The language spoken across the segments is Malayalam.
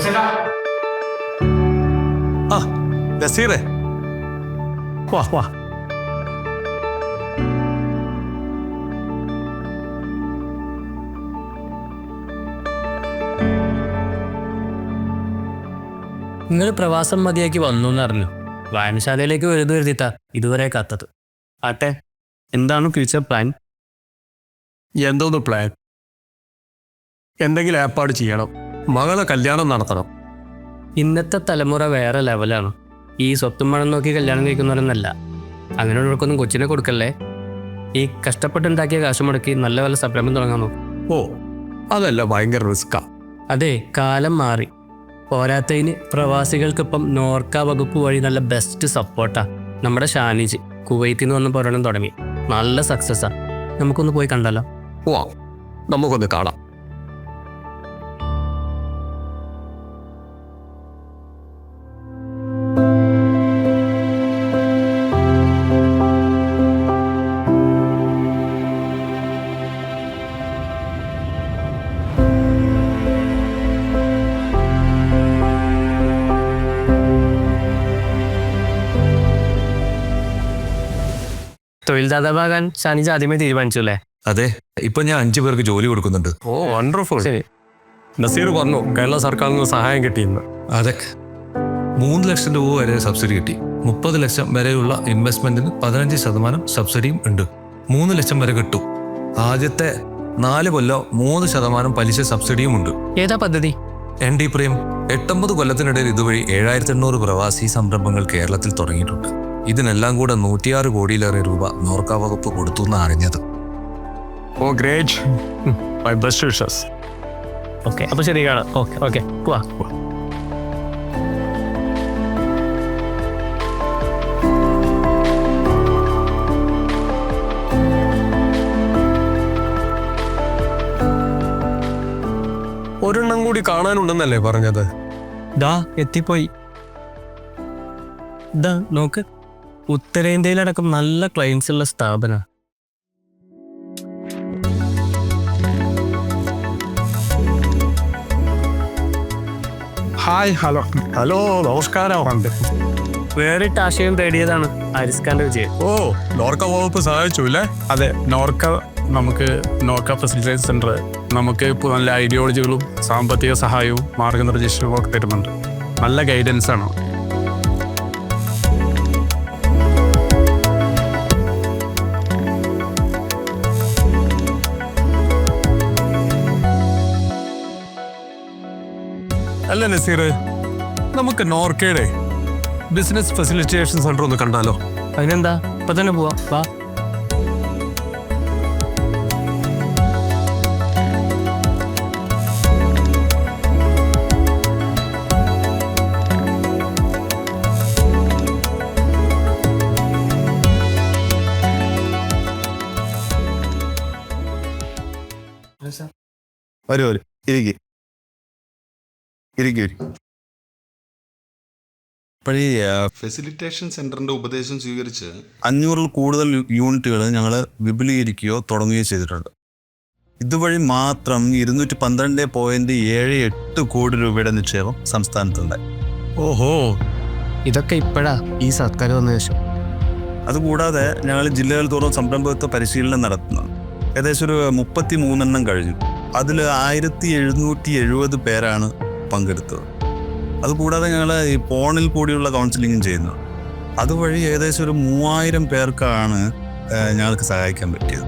ആ നസീറെ. വാ വാ. നിങ്ങൾ പ്രവാസം മതിയാക്കി വന്നു എന്നറിഞ്ഞു. വായനശാലയിലേക്ക് വരുന്നു എഴുതിത്താ ഇതുവരെ കത്തത്. ആട്ടെ എന്താണ് ഫ്യൂച്ചർ പ്ലാൻ എന്തോന്ന് പ്ലാൻ എന്തെങ്കിലും ഏർപ്പാട് ചെയ്യണം. മകളെ കല്യാണം നടത്തണം. ഇന്നത്തെ തലമുറ വേറെ ലെവലാണ്. ഈ സ്വത്തും മണം നോക്കി കല്യാണം കഴിക്കുന്നവരെന്നല്ല. അങ്ങനെയുള്ളവർക്കൊന്നും കൊച്ചിനെ കൊടുക്കല്ലേ? ഈ കഷ്ടപ്പെട്ടുണ്ടാക്കിയ കാശ് മുടക്കി നല്ല വല്ല സംരംഭം തുടങ്ങാൻ നോക്കും. ഓ അതല്ല ഭയങ്കര റിസ്ക്കാ. അതെ കാലം മാറി. പോരാത്തതിന് പ്രവാസികൾക്കിപ്പം നോർക്ക വകുപ്പ് വഴി നല്ല ബെസ്റ്റ് സപ്പോർട്ടാ നമ്മുടെ ഷാനിജ്. കുവൈത്തിൽ നിന്ന് വന്ന് പോരണം തുടങ്ങി. നല്ല സക്സസ്സാ നമുക്കൊന്ന് പോയി കണ്ടല്ലോ ഓ നമുക്കൊന്ന് കാണാം. തൊഴിൽദാതാവാകാൻ ഷാനിജ് ആദ്യമേ തീരുമാനിച്ചു അല്ലേ അതെ ഇപ്പൊ ഞാൻ അഞ്ചു പേർക്ക് ജോലി കൊടുക്കുന്നുണ്ട്. ഓ വണ്ടർഫുൾ ശരി. നസീർ പറഞ്ഞു കേരള സർക്കാരിൽ നിന്ന് സഹായം കിട്ടിയെന്ന്. അതെ മൂന്ന് ലക്ഷം രൂപ വരെ സബ്സിഡി കിട്ടി. മുപ്പത് ലക്ഷം വരെയുള്ള ഇൻവെസ്റ്റ്മെന്റിന് പതിനഞ്ച് ശതമാനം സബ്സിഡിയും ഉണ്ട്. മൂന്ന് ലക്ഷം വരെ കിട്ടും. ആദ്യത്തെ നാല് കൊല്ലം മൂന്ന് ശതമാനം പലിശ സബ്സിഡിയും ഉണ്ട്. ഏതാ പദ്ധതി? എൻ ഡി പ്രേം എട്ടൊമ്പത് കൊല്ലത്തിനിടയിൽ ഇതുവഴി ഏഴായിരത്തി എണ്ണൂറ് പ്രവാസി സംരംഭങ്ങൾ കേരളത്തിൽ തുടങ്ങിയിട്ടുണ്ട്. ഇതിനെല്ലാം കൂടെ നൂറ്റിയാറ് കോടിയിലേറെ രൂപ നോർക്ക വകുപ്പ് കൊടുത്തു എന്ന് അറിഞ്ഞത്. ഓ great. My best wishes okay അപ്പൊ ശരി കാണാം. ഓക്കെ ഓക്കെ പോവാ. ഒരെണ്ണം കൂടി കാണാനുണ്ടെന്നല്ലേ പറഞ്ഞത്? ദാ എത്തിപ്പോയി. ദാ നോക്ക്. ഉത്തരേന്ത്യയിലടക്കം നല്ല ക്ലയൻസ് ഉള്ള സ്ഥാപന. ഹായ് ഹലോ ഹലോ നമസ്കാരം. വേറിട്ട ആശയം തേടിയതാണ് അരിസ്കാന്റെ വിജയം. ഓ നോർക്ക വകുപ്പ് സഹായിച്ചു അല്ലേ? അതെ നോർക്ക നമുക്ക് നോർക്ക ഫെസിലിറ്റേഷൻ സെന്റർ നമുക്ക് ഇപ്പോൾ നല്ല ഐഡിയോളജികളും സാമ്പത്തിക സഹായവും മാർഗനിർദ്ദേശവും ഒക്കെ തരുന്നുണ്ട്. നല്ല ഗൈഡൻസ് ആണ്. അല്ല നസീർ നമുക്ക് നോർക്കയുടെ ബിസിനസ് ഫെസിലിറ്റേഷൻ സെന്റർ ഒന്ന് കണ്ടാലോ? അതിനെന്താ? ഇപ്പൊ തന്നെ പോവാ. വാ. വരൂ വരൂ. ഇരിക്കി. ഇരിക്കി ഇപ്പോഴീ ഫെസിലിറ്റേഷൻ സെന്ററിന്റെ ഉപദേശം സ്വീകരിച്ച് അഞ്ഞൂറിൽ കൂടുതൽ യൂണിറ്റുകൾ ഞങ്ങൾ വിപുലീകരിക്കുകയോ തുടങ്ങുകയോ ചെയ്തിട്ടുണ്ട്. ഇതുവഴി മാത്രം ഇരുന്നൂറ്റി പന്ത്രണ്ട് പോയിന്റ് ഏഴ് എട്ട് കോടി രൂപയുടെ നിക്ഷേപം സംസ്ഥാനത്തുണ്ട് ഓഹോ ഇതൊക്കെ ഇപ്പോഴാ ഈ സർക്കാർ വന്ന ശേഷം. അതുകൂടാതെ ഞങ്ങൾ ജില്ലകൾ തോറും സംരംഭത്വ പരിശീലനം നടത്തുന്നു. ഏകദേശം ഒരു മുപ്പത്തി മൂന്നെണ്ണം കഴിഞ്ഞു. അതിൽ ആയിരത്തി എഴുന്നൂറ്റി എഴുപത് പേരാണ് പങ്കെടുത്തത്. അതുകൂടാതെ ഞങ്ങൾ ഈ ഫോണിൽ കൂടിയുള്ള കൗൺസിലിങ്ങും ചെയ്യുന്നു. അതുവഴി ഏകദേശം ഒരു മൂവായിരം പേർക്കാണ് ഞങ്ങൾക്ക് സഹായിക്കാൻ പറ്റിയത്.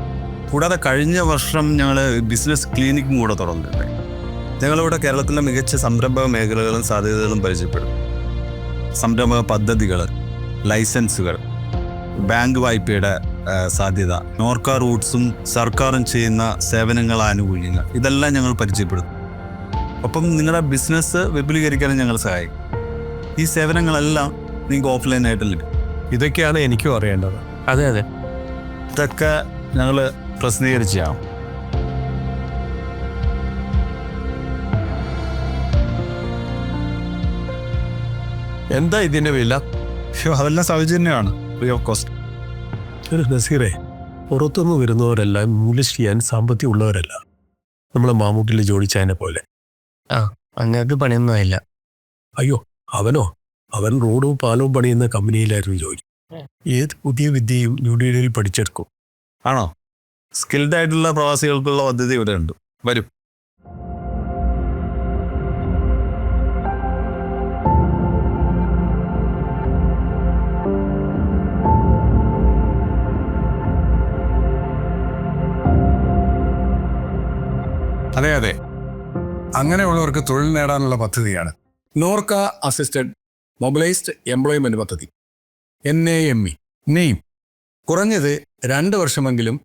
കൂടാതെ കഴിഞ്ഞ വർഷം ഞങ്ങൾ ബിസിനസ് ക്ലിനിക്കും കൂടെ തുറന്നിട്ടുണ്ട്. ഞങ്ങളിവിടെ കേരളത്തിലെ മികച്ച സംരംഭ മേഖലകളും സാധ്യതകളും പരിചയപ്പെടും സംരംഭ പദ്ധതികൾ ലൈസൻസുകൾ ബാങ്ക് വായ്പയുടെ സാധ്യത നോർക്ക റൂട്ട്സും സർക്കാരും ചെയ്യുന്ന സേവനങ്ങൾ ആനുകൂല്യങ്ങൾ ഇതെല്ലാം ഞങ്ങൾ പരിചയപ്പെടുത്തും ഒപ്പം നിങ്ങളുടെ ബിസിനസ് വിപുലീകരിക്കാനും ഞങ്ങൾ സഹായിക്കും. ഈ സേവനങ്ങളെല്ലാം നിങ്ങൾക്ക് ഓഫ്ലൈൻ ആയിട്ട് ലഭിക്കും. ഇതൊക്കെയാണ് എനിക്കും അറിയേണ്ടത്. അതെ അതെ. ഇതൊക്കെ ഞങ്ങൾ പ്രസിദ്ധീകരിച്ചാണ് എന്താ ഇതിന്റെ വില? അതെല്ലാം സൗജന്യമാണ്. ഫ്രീ ഓഫ് കോസ്റ്റ് ഒരു നസീറെ പുറത്തുനിന്ന് വരുന്നവരെല്ലാം ഇംഗ്ലീഷ് ചെയ്യാൻ സാമ്പത്തികം ഉള്ളവരല്ല. നമ്മളെ മാമൂട്ടിൽ ജോഡിച്ചതിനെ പോലെ. ആ. അങ്ങക്ക് പണിയൊന്നും ആയില്ല അയ്യോ അവനോ? അവൻ റോഡും പാലവും പണിയുന്ന കമ്പനിയിലായിരുന്നു ജോലി. ഏത് പുതിയ വിദ്യയും ന്യൂഡിയിൽ പഠിച്ചെടുക്കും. ആണോ? സ്കിൽഡ് ആയിട്ടുള്ള പ്രവാസികൾക്കുള്ള പദ്ധതി ഇവിടെ ഉണ്ട്. വരും. അതെ അതെ. അങ്ങനെയുള്ളവർക്ക് തൊഴിൽ നേടാനുള്ള പദ്ധതിയാണ്. നോർക്ക അസിസ്റ്റഡ് മൊബിലൈസ്ഡ് എംപ്ലോയ്മെന്റ് പദ്ധതി. N A M E. NAME. കുറഞ്ഞത് രണ്ട് വർഷമെങ്കിലും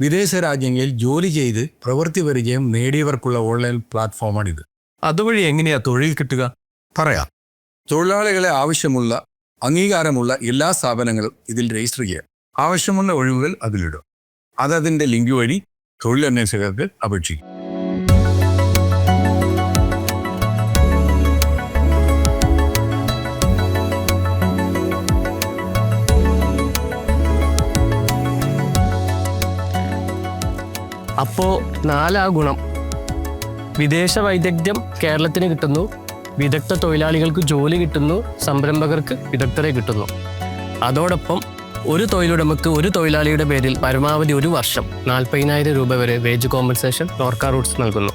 വിദേശ രാജ്യങ്ങളിൽ ജോലി ചെയ്ത് പ്രവൃത്തി പരിചയം നേടിയവർക്കുള്ള ഓൺലൈൻ പ്ലാറ്റ്ഫോമാണിത്. അതുവഴി എങ്ങനെയാ തൊഴിൽ കിട്ടുക? പറയാം. തൊഴിലാളികളെ ആവശ്യമുള്ള അംഗീകാരമുള്ള എല്ലാ സ്ഥാപനങ്ങളും ഇതിൽ രജിസ്റ്റർ ചെയ്യുക ആവശ്യമുള്ള ഒഴിവുകൾ അതിലിടും. അതതിന്റെ ലിങ്ക് വഴി തൊഴിലന്വേഷകർക്ക് അപേക്ഷിക്കും. അപ്പോൾ നാലാ ഗുണം. വിദേശ വൈദഗ്ധ്യം കേരളത്തിന് കിട്ടുന്നു. വിദഗ്ധ തൊഴിലാളികൾക്ക് ജോലി കിട്ടുന്നു. സംരംഭകർക്ക് വിദഗ്ധരെ കിട്ടുന്നു. അതോടൊപ്പം ഒരു തൊഴിലുടമക്ക് ഒരു തൊഴിലാളിയുടെ പേരിൽ പരമാവധി ഒരു വർഷം നാൽപ്പതിനായിരം രൂപ വരെ വേജ് കോമ്പൻസേഷൻ നോർക്ക റൂട്ട്സ് നൽകുന്നു.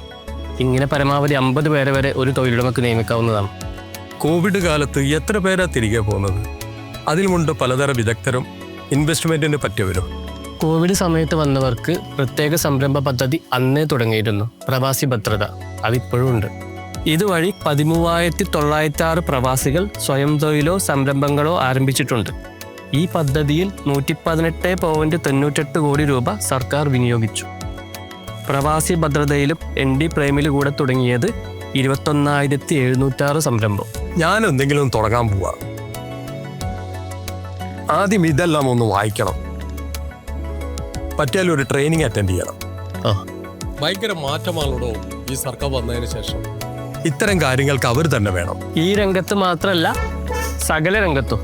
ഇങ്ങനെ പരമാവധി അമ്പത് പേരെ വരെ ഒരു തൊഴിലുടമക്ക് നിയമിക്കാവുന്നതാണ്. കോവിഡ് കാലത്ത് എത്ര പേരാ തിരികെ പോകുന്നത് അതിലുമുണ്ട് പലതരം വിദഗ്ധരും ഇൻവെസ്റ്റ്മെന്റിന് പറ്റിയവരും. കോവിഡ് സമയത്ത് വന്നവർക്ക് പ്രത്യേക സംരംഭ പദ്ധതി അന്നേ തുടങ്ങിയിരുന്നു. പ്രവാസി ഭദ്രത. അതിപ്പോഴും ഉണ്ട്. ഇതുവഴി പതിമൂവായിരത്തി തൊള്ളായിരത്തി ആറ് പ്രവാസികൾ സ്വയം തൊഴിലോ സംരംഭങ്ങളോ ആരംഭിച്ചിട്ടുണ്ട്. ഈ പദ്ധതിയിൽ നൂറ്റി പതിനെട്ട് പോയിന്റ് തൊണ്ണൂറ്റെട്ട് കോടി രൂപ സർക്കാർ വിനിയോഗിച്ചു. പ്രവാസി ഭദ്രതയിലും എൻ ഡി പ്രേമിലും കൂടെ തുടങ്ങിയത് ഇരുപത്തൊന്നായിരത്തി എഴുന്നൂറ്റാറ് സംരംഭം. ഞാൻ എന്തെങ്കിലും തുടങ്ങാൻ പോവാ. ആദ്യം ഇതെല്ലാം ഒന്ന് വായിക്കണം. പറ്റിയാൽ ഒരു ട്രെയിനിങ് അറ്റൻഡ് ചെയ്യണം. ആ. ഭയങ്കര മാറ്റമാണല്ലോ ഈ സർക്കാർ വന്നതിന് ശേഷം. ഇത്തരം കാര്യങ്ങൾക്ക് അവർ തന്നെ വേണം. ഈ രംഗത്ത് മാത്രമല്ല സകല രംഗത്തും.